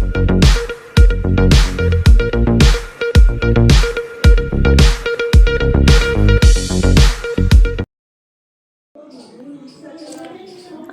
thank you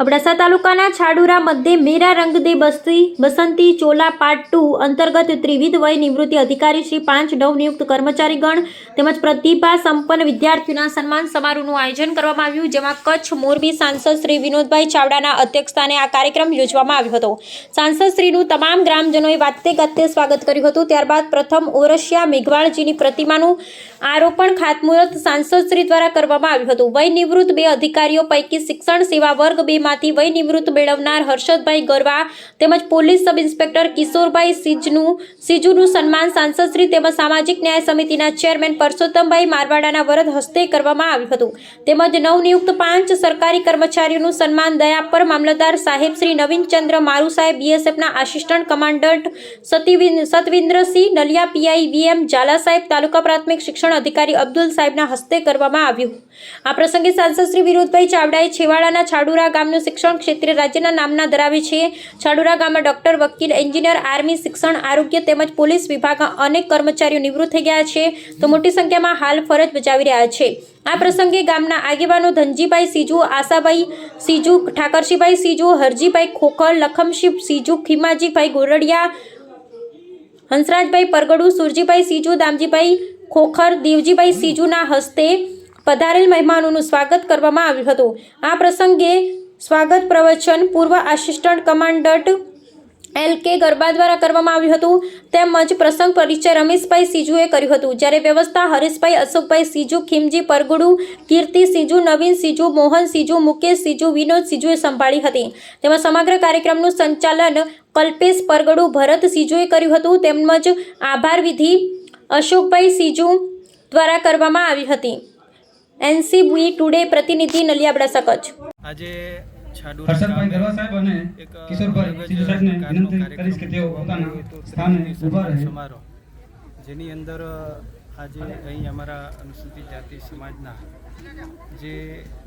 Abdasa તાલુકાના છાડુરા મધ્યે મેરા રંગદે બસ્તી, Basanti Chola part two અંતર્ગત ત્રિવિધ વય નિવૃત્તિ અધિકારી શ્રી પાંચ નવનિયુક્ત કર્મચારીગણ તેમજ પ્રતિભા સંપન્ન વિદ્યાર્થીઓના સન્માન સમારોહનું આયોજન કરવામાં આવ્યું, જેમાં કચ્છ મોરબી સાંસદ શ્રી વિનોદભાઈ ચાવડાના અધ્યક્ષસ્થાને આ કાર્યક્રમ યોજવામાં આવ્યો હતો. સાંસદ શ્રીનું તમામ ગ્રામજનોએ વાતે ગાતે સ્વાગત કર્યું હતું. ત્યારબાદ પ્રથમ ઓરસિયા મેઘવાળજીની પ્રતિમાનું આરોપણ ખાતમુહૂર્ત સાંસદશ્રી દ્વારા કરવામાં આવ્યું હતું. વય નિવૃત્ત બે અધિકારીઓ પૈકી શિક્ષણ સેવા વર્ગ બેમાંથી વય નિવૃત્ત મેળવનાર હર્ષદભાઈ ગરવા તેમજ પોલીસ સબ ઇન્સ્પેક્ટર કિશોરભાઈ સિજનું, સિજુનું સન્માન સાંસદશ્રી તેમજ સામાજિક ન્યાય સમિતિના ચેરમેન પરસોત્તમભાઈ મારવાડાના વરદ હસ્તે કરવામાં આવ્યું હતું. તેમજ નવનિયુક્ત પાંચ સરકારી કર્મચારીઓનું સન્માન દયાપર મામલતદાર સાહેબ શ્રી નવીનચંદ્ર મારુ સાહેબ, બીએસએફના આસિસ્ટન્ટ કમાન્ડન્ટ સતીવિન, સતવિન્દ્રસિંહ, નલિયા પીઆઈ વીએમ ઝાલા સાહેબ, તાલુકા પ્રાથમિક શિક્ષણ અધિકારી અબ્દુલ સાહેબના હસ્તે કરવામાં આવ્યું. આ પ્રસંગે સાંસદ શ્રી વિરોધભાઈ ચાવડાએ છેવાડાના છાડુરા ગામનું શિક્ષણ ક્ષેત્રે રાજ્યના નામના ધરાવે છે. છાડુરા ગામમાં ડોક્ટર, વકીલ, એન્જિનિયર, આર્મી, શિક્ષણ, આરોગ્ય તેમજ પોલીસ વિભાગના અનેક કર્મચારીઓ નિવૃત્ત થઈ ગયા છે. તો મોટી સંખ્યામાં હાલ ફરજ બજાવી રહ્યા છે. આ પ્રસંગે ગામના આગેવાનો ધનજીભાઈ સીજુ, આશાભાઈ સીજુ, ઠાકરશીભાઈ સીજુ, હરજીભાઈ ખોખર, લખમશી સીજુ, ખીમાજીભાઈ ગોરડિયા, હંસરાજભાઈ પરગડુ, સુરજીભાઈ સીજુ, દામજીભાઈ ખોખર દેવજીભાઈ સીજુના હસ્તે પધારેલ મહેમાનોનું સ્વાગત કરવામાં આવ્યું હતું. આ પ્રસંગે સ્વાગત પ્રવચન પૂર્વ assistant commandant L K garba દ્વારા કરવામાં આવ્યું હતું. તેમજ પ્રસંગ પરિચય રમેશભાઈ સીજુએ કર્યું હતું. જ્યારે વ્યવસ્થા હરીશભાઈ, અશોકભાઈ સીજુ, ખીમજી પરગડુ, કીર્તિ સીજુ, નવીન સીજુ, મોહન સીજુ, મુકેશ સીજુ, વિનોદ સીજુએ સંભાળી હતી. તેમાં સમગ્ર કાર્યક્રમનું સંચાલન કલ્પેશ પરગડુ ભરત સીજુએ કર્યું હતું. તેમજ આભાર વિધિ અશોકભાઈ સીજુ દ્વારા કરવામાં આવી હતી. એનસીબી ટુડે પ્રતિનિધિ નલિયાબડા સકચ. આજે હર્ષદભાઈ ગરવા સાહેબ અને કિશોરભાઈ સીજુ સાહેબને વિનંતી કરીશ કે તેઓ પોતાના સ્થાને ઊભા રહે. સમારોહ. જેની અંદર આજે અહીં અમારા અનુસૂચિત જાતિ સમાજના જે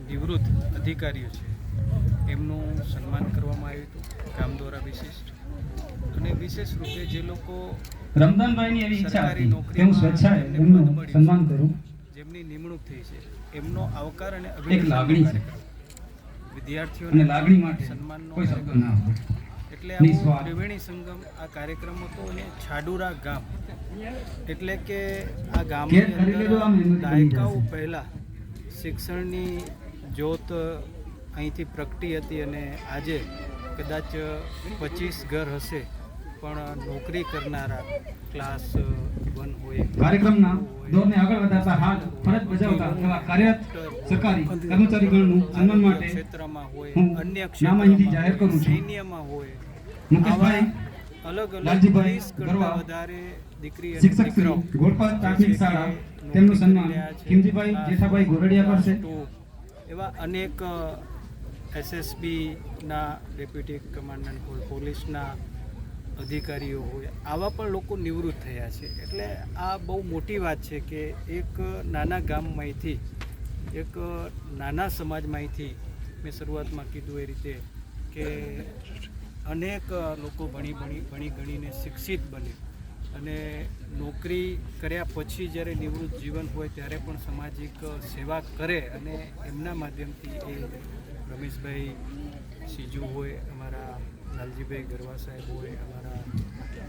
નિવૃત્ત અધિકારીઓ છે એમનું સન્માન કરવામાં આવ્યું હતું ગામ દ્વારા વિશિષ્ટ. અને વિશેષ રૂપે જે લોકો રમદાનભાઈની એવી ઈચ્છા સરકારી હતી કે હું સ્વેચ્છાએ એમનું સન્માન કરું. જેમની નિમણૂક થઈ છે એમનો આવકાર અને એક લાગણી છે. વિદ્યાર્થીઓને લાગણી માટે સન્માનનો કોઈ શબ્દ ના હોય. એટલે આ. ત્રિવેણી સંગમ આ કાર્યક્રમ હતો અને છાડુરા ગામ. એટલે કે આ ગામની અંદર દાયકાઓ પહેલાં શિક્ષણની જ્યોત અહીંથી પ્રગટી હતી અને આજે કદાચ પચીસ ઘર હશે પણ નોકરી કરનારા ક્લાસ વન હોય. કાર્યક્રમના દોરને આગળ વધારતા હાલ ફરજ બજાવતા એવા કાર્યરત સરકારી કર્મચારીગણનું સન્માન માટે ક્ષેત્રમાં હોય અન્ય ક્ષેત્રમાં જાહેર કરું છું. સૈન્યમાં હોય. મુકેશભાઈ અલગ અલગ ત્રીસ ગરવા, વધારે દીકરી શિક્ષક શ્રી દીકરાઓ પ્રાથમિક શાળા તેમનું સન્માન ખીમજીભાઈ જેઠાભાઈ ગોરડિયા કરશે એવા અનેક એસએસબીના ડેપ્યુટી કમાન્ડન્ટ હોય પોલીસના અધિકારીઓ હોય આવા પણ લોકો નિવૃત્ત થયા છે. એટલે આ બહુ મોટી વાત છે કે એક નાના ગામમાંથી એક નાના સમાજમાંથી મેં શરૂઆતમાં કીધું એ રીતે કે અનેક લોકો ભણી ભણી ભણી ગણીને શિક્ષિત બને અને નોકરી કર્યા પછી જ્યારે નિવૃત્ત જીવન હોય ત્યારે પણ સામાજિક સેવા કરે અને એમના માધ્યમથી એ રમેશભાઈ સીજુ હોય અમારા લાલજીભાઈ ગરવા સાહેબ હોય અમારા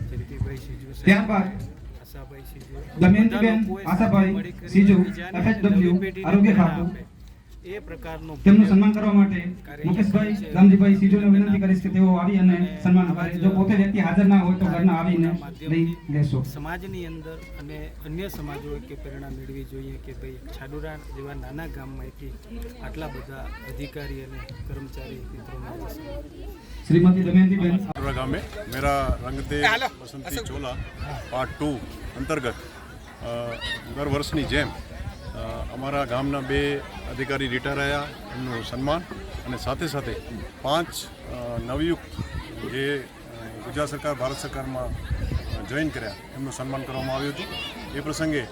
જયંતિભાઈ સીજુ સાહેબ આશાભાઈ સીજુ બધા લોકોએ આશાભાઈ મળી કરીને સીજુ, બીજાને નવી પેઢીને. આપે. તેમનું સન્માન કરવા માટે મુકેશભાઈ ગામજીભાઈ સીજોને વિનંતી કરીશ કે તેઓ આવી અને સન્માન કરે. જો પોતે વ્યક્તિ હાજર ના હોય તો ઘરના આવીને લઈ લેશો. સમાજની અંદર અને અન્ય સમાજો કે પ્રેરણા મેળવી જોઈએ કે ભાઈ છાડુરા જેવા નાના ગામમાંથી આટલા બધા અધિકારી અને કર્મચારી મિત્રો શ્રીમતી દમયંતીબેન. ગામે મેરા રંગતે વસંતી ચોલા પાર્ટ ટુ અંતર્ગત દર વર્ષની જેમ અમારા ગામના બે અધિકારી રિટાયર આવ્યા એમનું સન્માન અને સાથે સાથે પાંચ નવયુક્ત જે ગુજરાત સરકાર ભારત સરકારમાં જોઈન કર્યા એમનું સન્માન કરવામાં આવ્યું હતું. એ પ્રસંગે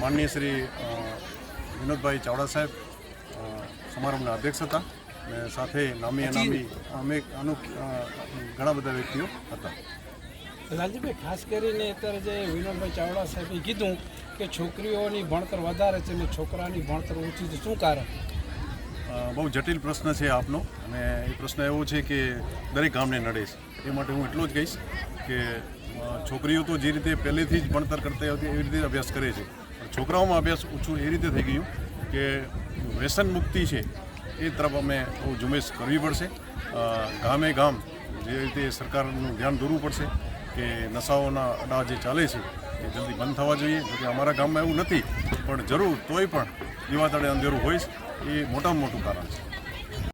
માનનીય શ્રી વિનોદભાઈ ચાવડા સાહેબ સમારંભના અધ્યક્ષ હતા અને સાથે નામી અનામી અમે અનુ ઘણા બધા વ્યક્તિઓ હતા. લાલજીભાઈ, ખાસ કરીને અત્યારે જે વિનોદભાઈ ચાવડા સાહેબે કીધું કે છોકરીઓની ભણતર વધારે છે અને છોકરાની ભણતર ઓછી છે, શું કારણ? બહુ જટિલ પ્રશ્ન છે આપનો અને એ પ્રશ્ન એવો છે કે દરેક ગામને નડે છે. એ માટે હું એટલું જ કહીશ કે છોકરીઓ તો જે રીતે પહેલેથી જ ભણતર કરતી હતી, એવી રીતે અભ્યાસ કરે છે. છોકરાઓમાં અભ્યાસ ઓછું એ રીતે થઈ ગયું કે વ્યસન મુક્તિ છે એ તરફ અમે બહુ ઝુંબેશ કરવી પડશે. ગામે ગામ જે રીતે સરકારનું ધ્યાન દોરવું પડશે કે નશાઓના અડા જે ચાલે છે, એ જલ્દી બંધ થવા જોઈએ. જોકે અમારા ગામમાં એવું નથી, પણ જરૂર તોય પણ દિવાતળે અંધેરું હોય એ મોટામાં મોટું કારણ છે.